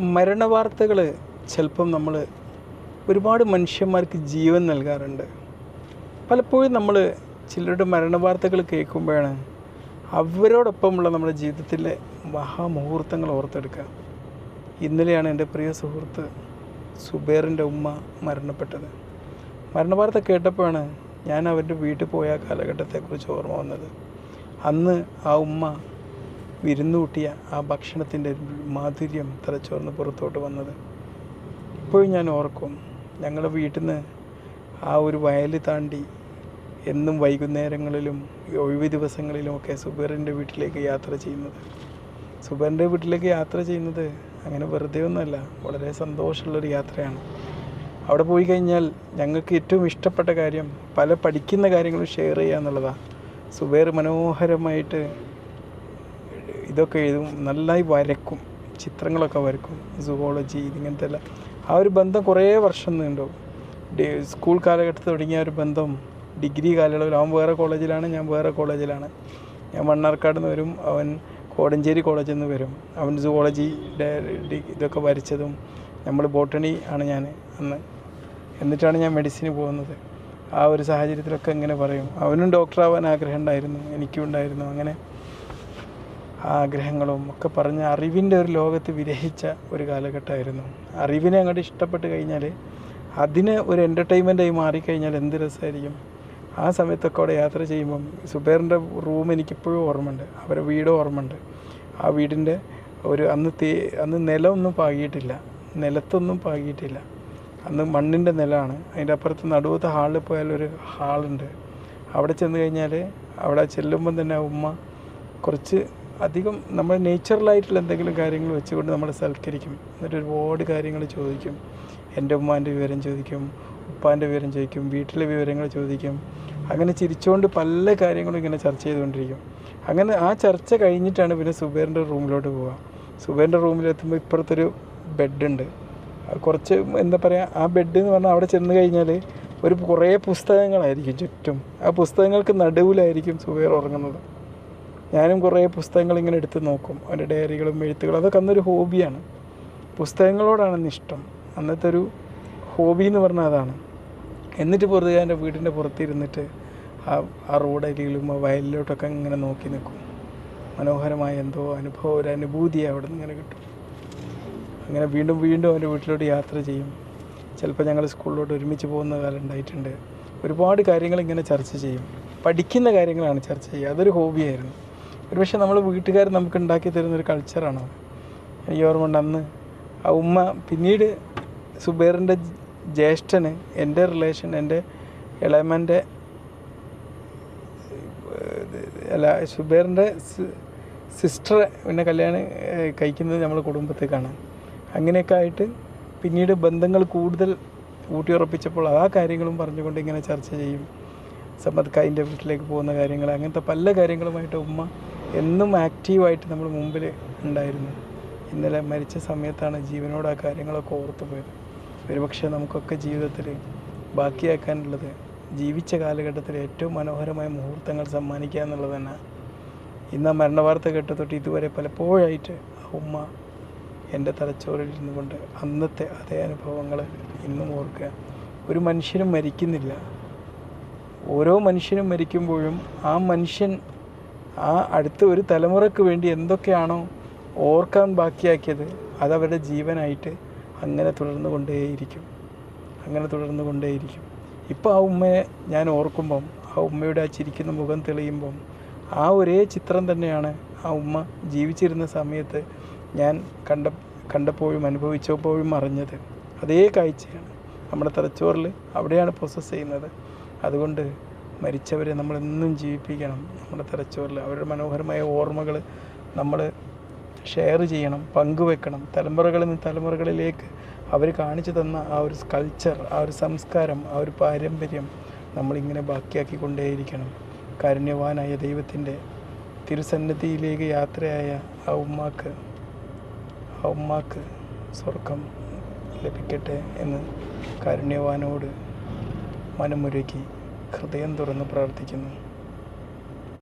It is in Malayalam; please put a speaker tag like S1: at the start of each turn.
S1: മരണവാർത്തകൾ ചിലപ്പം നമ്മൾ ഒരുപാട് മനുഷ്യന്മാർക്ക് ജീവൻ നൽകാറുണ്ട്. പലപ്പോഴും നമ്മൾ ചിലരുടെ മരണവാർത്തകൾ കേൾക്കുമ്പോഴാണ് അവരോടൊപ്പമുള്ള നമ്മുടെ ജീവിതത്തിലെ മഹാമുഹൂർത്തങ്ങൾ ഓർത്തെടുക്കുക. ഇന്നലെയാണ് എന്റെ പ്രിയ സുഹൃത്ത് സുബേറിന്റെ ഉമ്മ മരണപ്പെട്ടത്. മരണവാർത്ത കേട്ടപ്പോഴാണ് ഞാൻ അവരുടെ വീട്ടിൽ പോയ കാലഘട്ടത്തെക്കുറിച്ച് ഓർമ്മ വന്നത്. അന്ന് ആ ഉമ്മ വിരുന്നുകൂട്ടിയ ആ ഭക്ഷണത്തിന്റെ മാധുര്യം തലച്ചോർന്ന് പുറത്തോട്ട് വന്നത്. ഇപ്പോഴും ഞാൻ ഓർക്കും ഞങ്ങളുടെ വീട്ടിൽ നിന്ന് ആ ഒരു വയൽ താണ്ടി എന്നും വൈകുന്നേരങ്ങളിലും ഒഴിവ് ദിവസങ്ങളിലുമൊക്കെ സുബേറിന്റെ വീട്ടിലേക്ക് യാത്ര ചെയ്യുന്നത്. സുബേറിന്റെ വീട്ടിലേക്ക് യാത്ര ചെയ്യുന്നത് അങ്ങനെ വെറുതെ ഒന്നുമല്ല വളരെ സന്തോഷമുള്ളൊരു യാത്രയാണ്. അവിടെ പോയി കഴിഞ്ഞാൽ ഞങ്ങൾക്ക് ഏറ്റവും ഇഷ്ടപ്പെട്ട കാര്യം പല പഠിക്കുന്ന കാര്യങ്ങളും ഷെയർ ചെയ്യുക എന്നുള്ളതാണ് സുബേർ മനോഹരമായിട്ട് ഇതൊക്കെ എഴുതും നന്നായി വരക്കും ചിത്രങ്ങളൊക്കെ വരക്കും സുവോളജി ഇതിങ്ങനത്തെ എല്ലാം ആ ഒരു ബന്ധം കുറേ വർഷം നീണ്ടുപോകും. സ്കൂൾ കാലഘട്ടത്തിൽ തുടങ്ങിയ ഒരു ബന്ധം ഡിഗ്രി കാലയളവിൽ അവൻ വേറെ കോളേജിലാണ് ഞാൻ വേറെ കോളേജിലാണ് ഞാൻ മണ്ണാർക്കാട് നിന്ന് വരും അവൻ കോടഞ്ചേരി കോളേജിൽ നിന്ന് വരും. അവൻ സുവോളജി ഇതൊക്കെ വരച്ചതും നമ്മൾ ബോട്ടണി ആണ് ഞാൻ അന്ന്. എന്നിട്ടാണ് ഞാൻ മെഡിസിന് പോകുന്നത്. ആ ഒരു സാഹചര്യത്തിലൊക്കെ ഇങ്ങനെ പറയും. അവനും ഡോക്ടറാവാൻ ആഗ്രഹം ഉണ്ടായിരുന്നു എനിക്കും ഉണ്ടായിരുന്നു. അങ്ങനെ ആഗ്രഹങ്ങളും ഒക്കെ പറഞ്ഞ അറിവിന്റെ ഒരു ലോകത്ത് വിരഹിച്ച ഒരു കാലഘട്ടമായിരുന്നു. അറിവിനെ അങ്ങോട്ട് ഇഷ്ടപ്പെട്ട് കഴിഞ്ഞാൽ അതിന് ഒരു എന്റർടൈൻമെന്റായി മാറിക്കഴിഞ്ഞാൽ എന്ത് രസമായിരിക്കും? ആ സമയത്തൊക്കെ അവിടെ യാത്ര ചെയ്യുമ്പം സുബേറിന്റെ റൂം എനിക്കിപ്പോഴും ഓർമ്മയുണ്ട്. അവരെ വീട് ഓർമ്മയുണ്ട്. ആ വീടിന്റെ ഒരു അന്ന് തേ അന്ന് നിലമൊന്നും പാകിയിട്ടില്ല. നിലത്തൊന്നും പാകിയിട്ടില്ല. അന്ന് മണ്ണിന്റെ നിലമാണ്. അതിന്റെ അപ്പുറത്ത് നടുവത്തെ ഹാളിൽ പോയാൽ ഒരു ഹാളുണ്ട്. അവിടെ ചെന്ന് കഴിഞ്ഞാൽ അവിടെ ചെല്ലുമ്പം തന്നെ ഉമ്മ കുറച്ച് അധികം നമ്മൾ നേച്ചുറലായിട്ടുള്ള എന്തെങ്കിലും കാര്യങ്ങൾ വെച്ചുകൊണ്ട് നമ്മൾ സൽക്കരിക്കും. എന്നിട്ട് ഒരുപാട് കാര്യങ്ങൾ ചോദിക്കും. എന്റെ ഉമ്മാന്റെ വിവരം ചോദിക്കും. ഉപ്പാന്റെ വിവരം ചോദിക്കും. വീട്ടിലെ വിവരങ്ങൾ ചോദിക്കും. അങ്ങനെ ചിരിച്ചുകൊണ്ട് പല കാര്യങ്ങളും ഇങ്ങനെ ചർച്ച ചെയ്തുകൊണ്ടിരിക്കും. അങ്ങനെ ആ ചർച്ച കഴിഞ്ഞിട്ടാണ് പിന്നെ സുബേറിന്റെ റൂമിലോട്ട് പോവുക. സുബേറിന്റെ റൂമിലെത്തുമ്പോൾ ഇപ്പുറത്തൊരു ബെഡുണ്ട്. കുറച്ച് എന്താ പറയുക ആ ബെഡ് എന്ന് പറഞ്ഞാൽ അവിടെ ചെന്ന് കഴിഞ്ഞാൽ ഒരു കുറേ പുസ്തകങ്ങളായിരിക്കും ചുറ്റും. ആ പുസ്തകങ്ങൾക്ക് നടുവിലായിരിക്കും സുബേർ ഉറങ്ങുന്നത്. ഞാനും കുറേ പുസ്തകങ്ങൾ ഇങ്ങനെ എടുത്ത് നോക്കും. അവന്റെ ഡയറികളും എഴുത്തുകളും അതൊക്കെ അന്നൊരു ഹോബിയാണ്. പുസ്തകങ്ങളോടാണ് അന്ന് ഇഷ്ടം. അന്നത്തെ ഒരു ഹോബി എന്ന് പറഞ്ഞാൽ അതാണ്. എന്നിട്ട് ഞാൻ എന്റെ വീടിന്റെ പുറത്തിരുന്നിട്ട് ആ ആ റോഡരികിലും ആ വയലിലോട്ടൊക്കെ ഇങ്ങനെ നോക്കി നിൽക്കും. മനോഹരമായ എന്തോ അനുഭവം ഒരു അനുഭൂതി അവിടെ നിന്ന് ഇങ്ങനെ കിട്ടും. അങ്ങനെ വീണ്ടും വീണ്ടും അവന്റെ വീട്ടിലോട്ട് യാത്ര ചെയ്യും. ചിലപ്പോൾ ഞങ്ങൾ സ്കൂളിലോട്ട് ഒരുമിച്ച് പോകുന്ന കാലം ഉണ്ടായിട്ടുണ്ട്. ഒരുപാട് കാര്യങ്ങൾ ഇങ്ങനെ ചർച്ച ചെയ്യും. പഠിക്കുന്ന കാര്യങ്ങളാണ് ചർച്ച ചെയ്യുക. അതൊരു ഹോബിയായിരുന്നു. ഒരുപക്ഷെ നമ്മൾ വീട്ടുകാർ നമുക്ക് ഉണ്ടാക്കി തരുന്നൊരു കൾച്ചറാണ് എനിക്ക് ഓർമ്മ ഉണ്ട് അന്ന് ആ ഉമ്മ പിന്നീട് സുബേറിന്റെ ജ്യേഷ്ഠന് എന്റെ റിലേഷൻ എന്റെ ഇളയമ്മന്റെ അല്ല സുബേറിന്റെ സിസ്റ്റർ പിന്നെ കല്യാണം കഴിക്കുന്നത് നമ്മളെ കുടുംബത്തേക്കാണ്. അങ്ങനെയൊക്കെ ആയിട്ട് പിന്നീട് ബന്ധങ്ങൾ കൂടുതൽ ഊട്ടിയുറപ്പിച്ചപ്പോൾ ആ കാര്യങ്ങളും പറഞ്ഞുകൊണ്ട് ഇങ്ങനെ ചർച്ച ചെയ്യും. സമ്മത് ഖായിന്റെ വീട്ടിലേക്ക് പോകുന്ന കാര്യങ്ങൾ അങ്ങനത്തെ പല കാര്യങ്ങളുമായിട്ട് ഉമ്മ എന്നും ആക്റ്റീവായിട്ട് നമ്മൾ മുമ്പിൽ ഉണ്ടായിരുന്നു. ഇന്നലെ മരിച്ച സമയത്താണ് ജീവനോട് ആ കാര്യങ്ങളൊക്കെ ഓർത്തു പോയത്. ഒരുപക്ഷെ നമുക്കൊക്കെ ജീവിതത്തിൽ ബാക്കിയാക്കാനുള്ളത് ജീവിച്ച കാലഘട്ടത്തിൽ ഏറ്റവും മനോഹരമായ മുഹൂർത്തങ്ങൾ സമ്മാനിക്കുക എന്നുള്ളത് തന്നെ. ഇന്ന് ആ മരണവാർത്ത കേട്ട തൊട്ട് ഇതുവരെ പലപ്പോഴായിട്ട് ആ ഉമ്മ എന്റെ തലച്ചോറിൽ ഇരുന്നു കൊണ്ട് അന്നത്തെ അതേ അനുഭവങ്ങൾ ഇന്നും ഓർക്കുക. ഒരു മനുഷ്യനും മരിക്കുന്നില്ല. ഓരോ മനുഷ്യനും മരിക്കുമ്പോഴും ആ മനുഷ്യൻ ആ അടുത്ത ഒരു തലമുറയ്ക്ക് വേണ്ടി എന്തൊക്കെയാണോ ഓർക്കാൻ ബാക്കിയാക്കിയത് അതവരുടെ ജീവനായിട്ട് അങ്ങനെ തുടർന്നു കൊണ്ടേയിരിക്കും അങ്ങനെ തുടർന്നു കൊണ്ടേയിരിക്കും ഇപ്പോൾ ആ ഉമ്മയെ ഞാൻ ഓർക്കുമ്പം ആ ഉമ്മയുടെ ആ ചിരിക്കുന്ന മുഖം തെളിയുമ്പം ആ ഒരേ ചിത്രം തന്നെയാണ് ആ ഉമ്മ ജീവിച്ചിരുന്ന സമയത്ത് ഞാൻ കണ്ട കണ്ടപ്പോഴും അനുഭവിച്ചപ്പോഴും അറിഞ്ഞത്. അതേ കാഴ്ചയാണ് നമ്മുടെ തലച്ചോറിൽ അവിടെയാണ് പ്രോസസ്സ് ചെയ്യുന്നത്. അതുകൊണ്ട് മരിച്ചവരെ നമ്മളെന്നും ജീവിപ്പിക്കണം. നമ്മുടെ തലച്ചോറിൽ അവരുടെ മനോഹരമായ ഓർമ്മകൾ നമ്മൾ ഷെയർ ചെയ്യണം പങ്കുവെക്കണം. തലമുറകളിൽ നിന്ന് തലമുറകളിലേക്ക് അവർ കാണിച്ചു തന്ന ആ ഒരു കൾച്ചർ ആ ഒരു സംസ്കാരം ആ ഒരു പാരമ്പര്യം നമ്മളിങ്ങനെ ബാക്കിയാക്കിക്കൊണ്ടേയിരിക്കണം. കാരുണ്യവാനായ ദൈവത്തിന്റെ തിരുസന്നിധിയിലേക്ക് യാത്രയായ ആ ഉമ്മാക്ക് ആ ഉമ്മാക്ക് സ്വർഗം ലഭിക്കട്ടെ എന്ന് കാരുണ്യവാനോട് മനമുരുകി ഹൃദയം തുറന്ന് പ്രാർത്ഥിക്കുന്നു.